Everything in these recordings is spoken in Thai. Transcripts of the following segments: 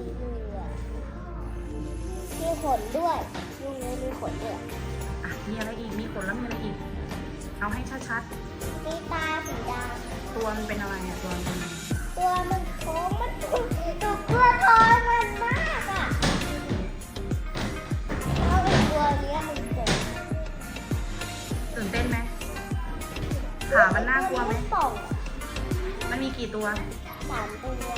สีเหลืองมีขนด้วยยุงนี้มีขนด้วยอะมีอะไรอีก มีขนแล้วมีอะไรอีก เอาให้ชัดมีตาสีดๆ ตัวมันเป็นอะไรอะ ตัวมันเป็นอะไรำตัวมันโค้งมันดูกลัวทอยมันมากอะเพราะเป็นตัวเนี้ยมันเจ๋งตื่นเต้นไหมขามันน่ากลัวไหม ป่องมันมีกี่ตัว สามตัวตัว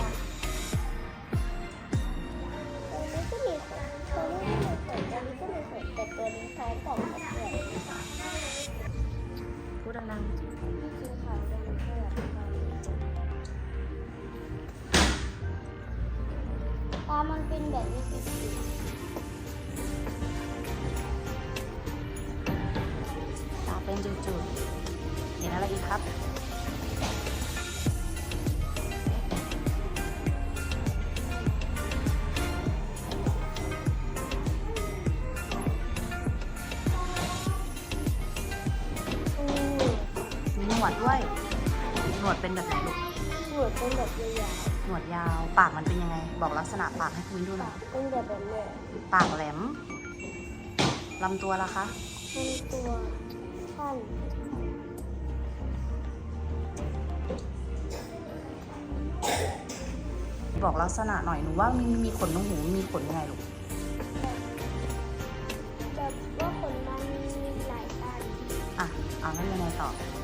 ดดังสีขาวตัวนี้ก็แบบตามันเป็นแบบนี้สีๆตาเป็นจุดๆเห็นอะไรอีกครับ วดด้วย หนวดเป็นแบบไหนลูก หนวดเป็นแบบยาวหนวดยาว ปากมันเป็นยังไง บอกลักษณะปากให้คุณดูหน่อย ๆเป็นแบบแบบเนี้ยปากแหลม ลำตัวล่ะคะ เป็นตัวสั้นบอกลักษณะหน่อยหนูว่ามีมีขนตรงหูมีขนยังไงลูก แบบว่าขนมันมีหลายอันอะเอาแล้วยังไงต่อแล้ว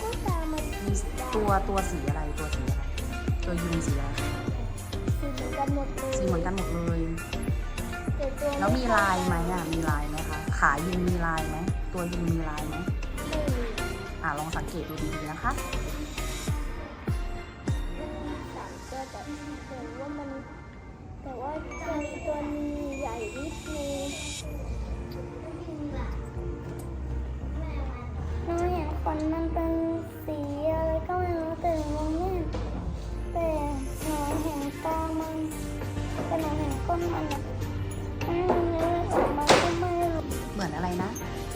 ก็ตามมันมีตัวตัวสีอะไรตัวสีอะไร ตัวยุงสีอะไรสีเหมือนกันหมดเลยสีเหมือนกันหมดเลย แต่ตัวแล้วมีลายไหมอะมีลายไหมคะขายุงมีลายไหมตัวยุงมีลายไหมไม่มีอะลองสังเกตดูดีๆนะคะ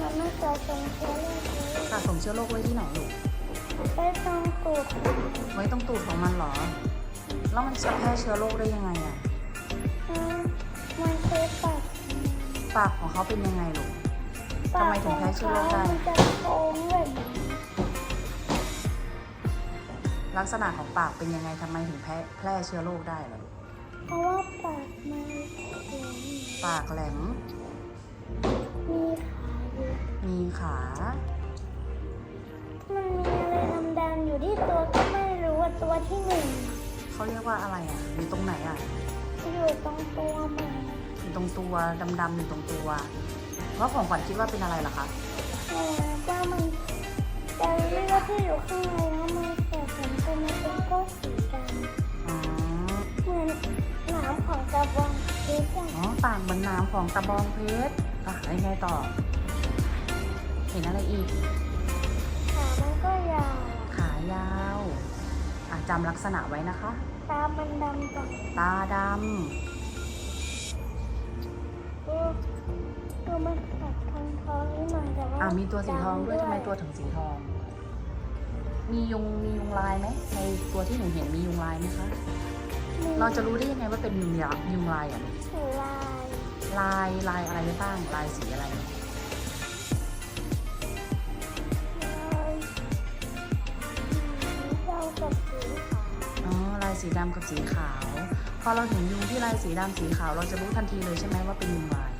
นะมันน่าจะเป็นเชื้อโรคเลยสะสมเชื้อโรคไว้ที่ไหนลูก ไปตรงตูดไว้ตรงตูดของมันเหรอ แล้วมันจะแพร่เชื้อโรคได้ยังไงอะ อืมมันเคยปากปากของเขาเป็นยังไงลูก ทำไมถึงแพ้เชื้อโรคได้ มันจะโค้งแบบนี้ลักษณะของปากเป็นยังไงทำไมถึงแพร่แพร่เชื้อโรคได้ล่ะลูก เพราะว่าปากมันแข็งปากแหลมมีขาอยู่ มีขา มันมีอะไรดำๆอยู่ที่ตัวก็ไม่รู้ว่าตัวที่หนึ่งเขาเรียกว่าอะไรอะ อยู่ตรงไหนอะ อยู่ตรงตัวมันอยู่ตรงตัวดำๆอยู่ตรงตัวแล้วของขวัญคิดว่าเป็นอะไรล่ะคะเออว่ามันแต่เลือดที่อยู่ข้างในแล้วมันแสบเหมือนเป็นมันเป็นก้อนสีดำอ๋อเหมือนหนามของกระบองเพชรอะอ๋อปากเหมือนน้ำของตะบองเพชรอะยังไงต่อ เห็นอะไรอีก ขามันก็ยาวขายาวอะจำลักษณะไว้นะคะ ตามันดำจังตาดเออคือมันขัดทางท้องนิดหน่อยแต่ว่าำอะมีตัวสีทองด้วยทำไมตัวถึงสีทอง มียุงมียุงลายไหมในตัวที่หนูเห็นมียุงลายไหมคะมีเราจะรู้ได้ยังไงว่าเป็นยุงยายุงลายอะสีลายลายลายอะไรได้บ้างลายสีอะไรายสีดำกับสีขาว พอเราเห็นยุงที่ลายสีดำสีขาว เราจะรู้ทันทีเลยใช่ไหมว่าเป็นยุงลาย